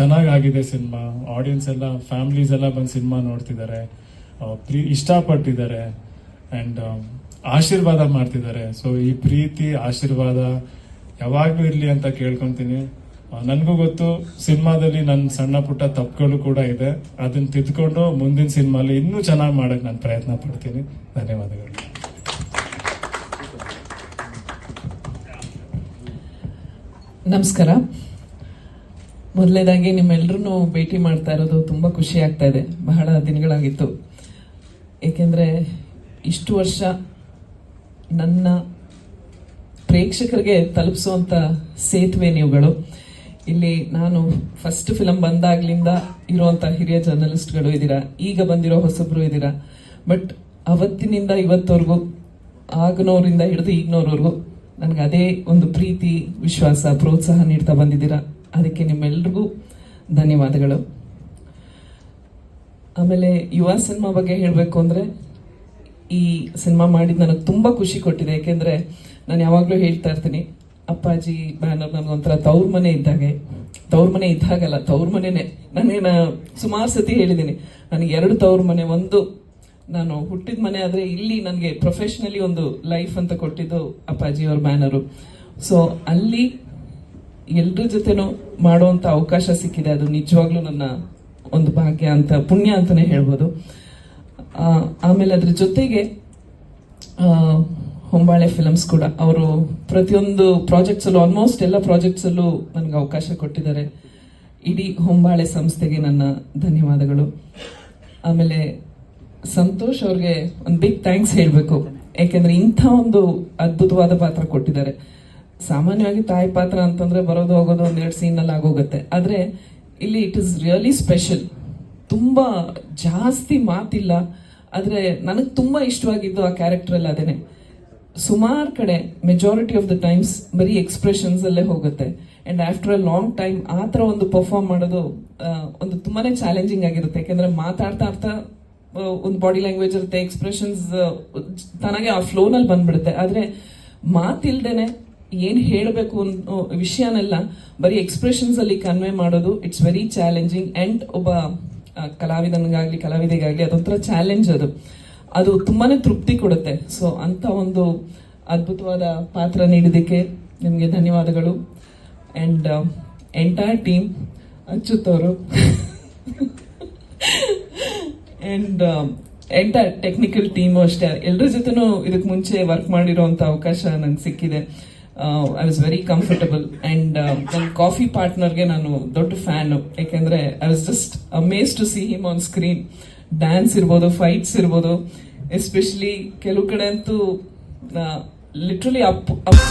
ಚೆನ್ನಾಗಾಗಿದೆ cinema. Audience ಎಲ್ಲ families ಎಲ್ಲ ಬಂದು ಸಿನಿಮಾ ನೋಡ್ತಿದ್ದಾರೆ. ಪ್ರೀ, ಇಷ್ಟಪಟ್ಟಿದ್ದಾರೆ. ಆ್ಯಂಡ್ ಆಶೀರ್ವಾದ ಮಾಡ್ತಿದ್ದಾರೆ. ಸೊ ಈ ಪ್ರೀತಿ, ಆಶೀರ್ವಾದ ಯಾವಾಗಲೂ ಇರಲಿ ಅಂತ ಕೇಳ್ಕೊತೀನಿ. ನನಗೂ ಗೊತ್ತು, ಸಿನಿಮಾದಲ್ಲಿ ನನ್ನ ಸಣ್ಣ ಪುಟ್ಟ ತಪ್ಪುಗಳು ಕೂಡ ಇದೆ. ಅದನ್ನ ತಿದ್ಕೊಂಡು ಮುಂದಿನ ಸಿನಿಮಾಲಿ ಇನ್ನೂ ಚೆನ್ನಾಗಿ ಮಾಡಕ್ಕೆ ನಾನು ಪ್ರಯತ್ನ ಪಡ್ತೀನಿ. ಧನ್ಯವಾದಗಳು. ನಮಸ್ಕಾರ. ಮೊದಲನೇದಾಗಿ ನಿಮ್ಮೆಲ್ಲರೂ ಭೇಟಿ ಮಾಡ್ತಾ ಇರೋದು ತುಂಬ ಖುಷಿ ಆಗ್ತಾ ಇದೆ. ಬಹಳ ದಿನಗಳಾಗಿತ್ತು. ಏಕೆಂದರೆ ಇಷ್ಟು ವರ್ಷ ನನ್ನ ಪ್ರೇಕ್ಷಕರಿಗೆ ತಲುಪಿಸುವಂಥ ಸೇತುವೆ ನೀವುಗಳು. ಇಲ್ಲಿ ನಾನು ಫಸ್ಟ್ ಫಿಲಮ್ ಬಂದಾಗ್ಲಿಂದ ಇರುವಂಥ ಹಿರಿಯ ಜರ್ನಲಿಸ್ಟ್ಗಳು ಇದ್ದೀರಾ, ಈಗ ಬಂದಿರೋ ಹೊಸಬ್ರು ಇದ್ದೀರಾ ಬಟ್ ಅವತ್ತಿನಿಂದ ಇವತ್ತವರೆಗೂ ಆಗನೋರಿಂದ ಹಿಡಿದು ಈಗಿನವ್ರವರೆಗೂ ನನಗೆ ಅದೇ ಒಂದು ಪ್ರೀತಿ, ವಿಶ್ವಾಸ, ಪ್ರೋತ್ಸಾಹ ನೀಡ್ತಾ ಬಂದಿದ್ದೀರಾ. ಅದಕ್ಕೆ ನಿಮ್ಮೆಲ್ರಿಗೂ ಧನ್ಯವಾದಗಳು. ಆಮೇಲೆ ಯುವ ಸಿನಿಮಾ ಬಗ್ಗೆ ಹೇಳಬೇಕು ಅಂದರೆ ಈ ಸಿನಿಮಾ ಮಾಡಿದ್ದು ನನಗೆ ತುಂಬ ಖುಷಿ ಕೊಟ್ಟಿದೆ. ಯಾಕೆಂದರೆ ನಾನು ಯಾವಾಗಲೂ ಹೇಳ್ತಾ ಇರ್ತೀನಿ, ಅಪ್ಪಾಜಿ ಬ್ಯಾನರ್ ನನಗೊಂಥರ ತವ್ರ ಮನೆ ಇದ್ದಾಗೆ. ತವ್ರ ಮನೆ ಇದ್ದಾಗಲ್ಲ ತವ್ರ ಮನೆನೇ ನಾನೇನು ಸುಮಾರು ಸತಿ ಹೇಳಿದ್ದೀನಿ ನನಗೆ ಎರಡು ತವ್ರ ಮನೆ ಒಂದು ನಾನು ಹುಟ್ಟಿದ ಮನೆ ಆದರೆ ಇಲ್ಲಿ ನನಗೆ ಪ್ರೊಫೆಷ್ನಲಿ ಒಂದು ಲೈಫ್ ಅಂತ ಕೊಟ್ಟಿದ್ದು ಅಪ್ಪಾಜಿ ಅವ್ರ ಬ್ಯಾನರು. ಸೊ ಅಲ್ಲಿ ಎಲ್ರ ಜೊತೆನೂ ಮಾಡುವಂತ ಅವಕಾಶ ಸಿಕ್ಕಿದೆ. ಅದು ನಿಜವಾಗ್ಲೂ ನನ್ನ ಒಂದು ಭಾಗ್ಯ ಅಂತ, ಪುಣ್ಯ ಅಂತಾನೆ ಹೇಳ್ಬೋದು. ಆಮೇಲೆ ಅದ್ರ ಜೊತೆಗೆ ಹೊಂಬಾಳೆ ಫಿಲಮ್ಸ್ ಕೂಡ. ಅವರು ಪ್ರತಿಯೊಂದು ಪ್ರಾಜೆಕ್ಟ್ಸ್ ಅಲ್ಲೂ ಆಲ್ಮೋಸ್ಟ್ ಎಲ್ಲ ಪ್ರಾಜೆಕ್ಟ್ಸ್ ಅಲ್ಲೂ ನನಗೆ ಅವಕಾಶ ಕೊಟ್ಟಿದ್ದಾರೆ. ಇಡೀ ಹೊಂಬಾಳೆ ಸಂಸ್ಥೆಗೆ ನನ್ನ ಧನ್ಯವಾದಗಳು. ಆಮೇಲೆ ಸಂತೋಷ್ ಅವ್ರಿಗೆ ಒಂದು ಬಿಗ್ ಥ್ಯಾಂಕ್ಸ್ ಹೇಳಬೇಕು. ಯಾಕೆಂದ್ರೆ ಇಂಥ ಒಂದು ಅದ್ಭುತವಾದ ಪಾತ್ರ ಕೊಟ್ಟಿದ್ದಾರೆ. ಸಾಮಾನ್ಯವಾಗಿ ತಾಯಿ ಪಾತ್ರ ಅಂತಂದ್ರೆ ಬರೋದು ಹೋಗೋದು ಒಂದೆರಡು ಸೀನಲ್ಲಿ ಆಗೋಗುತ್ತೆ. ಆದ್ರೆ ಇಲ್ಲಿ ಇಟ್ ಇಸ್ ರಿಯಲಿ ಸ್ಪೆಷಲ್ ತುಂಬಾ ಜಾಸ್ತಿ ಮಾತಿಲ್ಲ, ಆದ್ರೆ ನನಗೆ ತುಂಬಾ ಇಷ್ಟವಾಗಿದ್ದು ಆ ಕ್ಯಾರೆಕ್ಟರ್ ಅಲ್ಲಿ ಅದೇನೆ. ಸುಮಾರು ಕಡೆ ಮೆಜಾರಿಟಿ ಆಫ್ ದ ಟೈಮ್ಸ್ ಬರೀ ಎಕ್ಸ್ಪ್ರೆಷನ್ಸ್ ಅಲ್ಲೇ ಹೋಗುತ್ತೆ. And after a long time ಆ ಥರ ಒಂದು ಪರ್ಫಾರ್ಮ್ ಮಾಡೋದು ಒಂದು ತುಂಬಾನೇ ಚಾಲೆಂಜಿಂಗ್ ಆಗಿರುತ್ತೆ. ಯಾಕಂದ್ರೆ ಮಾತಾಡ್ತಾ ಆಡ್ತಾ ಒಂದು ಬಾಡಿ ಲ್ಯಾಂಗ್ವೇಜ್ ಇರುತ್ತೆ ಎಕ್ಸ್ಪ್ರೆಷನ್ಸ್ ತನಗೆ ಆ ಫ್ಲೋನಲ್ಲಿ ಬಂದ್ಬಿಡುತ್ತೆ. ಆದ್ರೆ ಮಾತಿಲ್ದೇನೆ ಏನ್ ಹೇಳಬೇಕು ಅನ್ನೋ ವಿಷಯನೆಲ್ಲ, ಬರೀ ಎಕ್ಸ್ಪ್ರೆಷನ್ಸ್ ಅಲ್ಲಿ ಕನ್ವೆ ಮಾಡೋದು ಇಟ್ಸ್ ವೆರಿ ಚಾಲೆಂಜಿಂಗ್ ಅಂಡ್ ಒಬ್ಬ ಕಲಾವಿದನಿಗಾಗ್ಲಿ, ಕಲಾವಿದೆಗಾಗ್ಲಿ, ಅದೊಂಥರ ಚಾಲೆಂಜ್ ಅದು. ಅದು ತುಂಬಾನೇ ತೃಪ್ತಿ ಕೊಡುತ್ತೆ. ಸೊ ಅಂತ ಒಂದು ಅದ್ಭುತವಾದ ಪಾತ್ರ ನೀಡಿದ್ದಕ್ಕೆ ನಿಮಗೆ ಧನ್ಯವಾದಗಳು. ಅಂಡ್ ಎಂಟೈರ್ ಟೀಮ್ ಅಚ್ಯುತ್ ಅವರು ಅಂಡ್ ಎಂಟೈರ್ ಟೆಕ್ನಿಕಲ್ ಟೀಮು ಅಷ್ಟೇ. ಎಲ್ಲರ ಜೊತೆನೂ ಇದಕ್ಕೆ ಮುಂಚೆ ವರ್ಕ್ ಮಾಡಿರೋ ಅವಕಾಶ ನಂಗೆ ಸಿಕ್ಕಿದೆ. I was very comfortable and ನನ್ನ ಕಾಫಿ ಪಾರ್ಟ್ನರ್ಗೆ ನಾನು ದೊಡ್ಡ ಫ್ಯಾನು ಯಾಕೆಂದ್ರೆ I was just amaze to see him on screen dance ಇರ್ಬೋದು ಫೈಟ್ಸ್ ಇರ್ಬೋದು ಎಸ್ಪೆಷಲಿ ಕೆಲವು ಕಡೆ ಅಂತೂ ಲಿಟ್ರಲಿ ಅಪ್ ಅಪ್